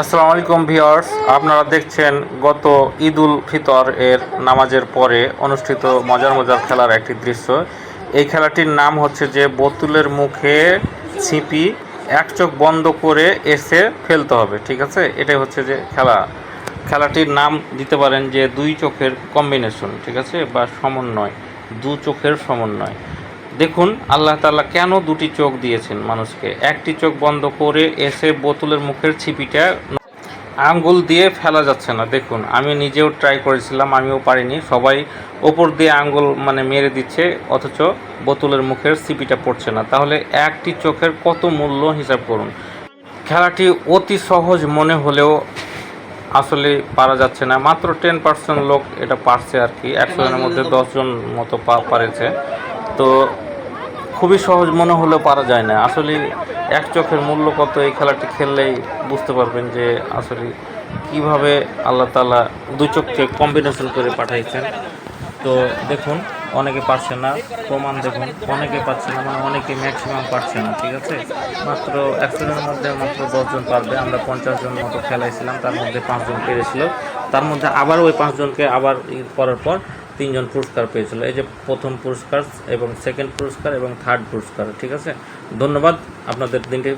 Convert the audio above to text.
আসসালামু আলাইকুম ভিউয়ার্স, আপনারা দেখছেন গত ঈদুল ফিতর এর নামাজের পরে অনুষ্ঠিত মজার মজার খেলার একটি দৃশ্য। এই খেলাটির নাম হচ্ছে যে বোতুলের মুখে ছিপি, এক চোখ বন্ধ করে এসে ফেলতে হবে, ঠিক আছে? এটাই হচ্ছে যে খেলা। খেলাটির নাম দিতে পারেন যে দুই চোখের কম্বিনেশন ঠিক আছে? বা সমন্বয়, দু চোখের সমন্বয়। দেখুন, আল্লাহ তাআলা কেন দুটি চোখ দিয়েছেন মানুষকে? একটি চোখ বন্ধ করে এসে বোতলের মুখের ছিপিটা আঙ্গুল দিয়ে ফেলা যাচ্ছে না। দেখুন, আমি নিজেও ট্রাই করেছিলাম, আমিও পারিনি। সবাই ওপর দিয়ে আঙ্গুল মানে মেরে দিচ্ছে, অথচ বোতলের মুখের ছিপিটা পড়ছে না। তাহলে একটি চোখের কত মূল্য হিসাব করুন? খেলাটি অতি সহজ মনে হলেও আসলে পারা যাচ্ছে না। মাত্র টেন পার্সেন্ট লোক এটা পারছে আর কি। একশো জনের মধ্যে দশজন মতো পারেছে। তো খুবই সহজ মনে হলেও পারা যায় না। আসলে এক চোখের মূল্য কত এই খেলাটি খেললেই বুঝতে পারবেন যে আসলে কীভাবে আল্লাহ তালা দুই চোখকে কম্বিনেশন করে পাঠাইছেন। তো দেখুন, অনেকে পারছে না, প্রমাণ দেখুন, অনেকে পারছে না মানে অনেকে ম্যাক্সিমাম পারছে না, ঠিক আছে? মাত্র একশো জনের মধ্যে মাত্র দশজন পারবে, আমরা পঞ্চাশ জন মতো খেলাইছিলাম, তার মধ্যে পাঁচজন পেরেছিল। তার মধ্যে আবার ওই পাঁচজনকে আবার করার পর তিনজন পুরস্কার পেয়েছিল। এই যে প্রথম পুরস্কার এবং সেকেন্ড পুরস্কার এবং থার্ড পুরস্কার, ঠিক আছে? ধন্যবাদ, আপনাদের দিনটি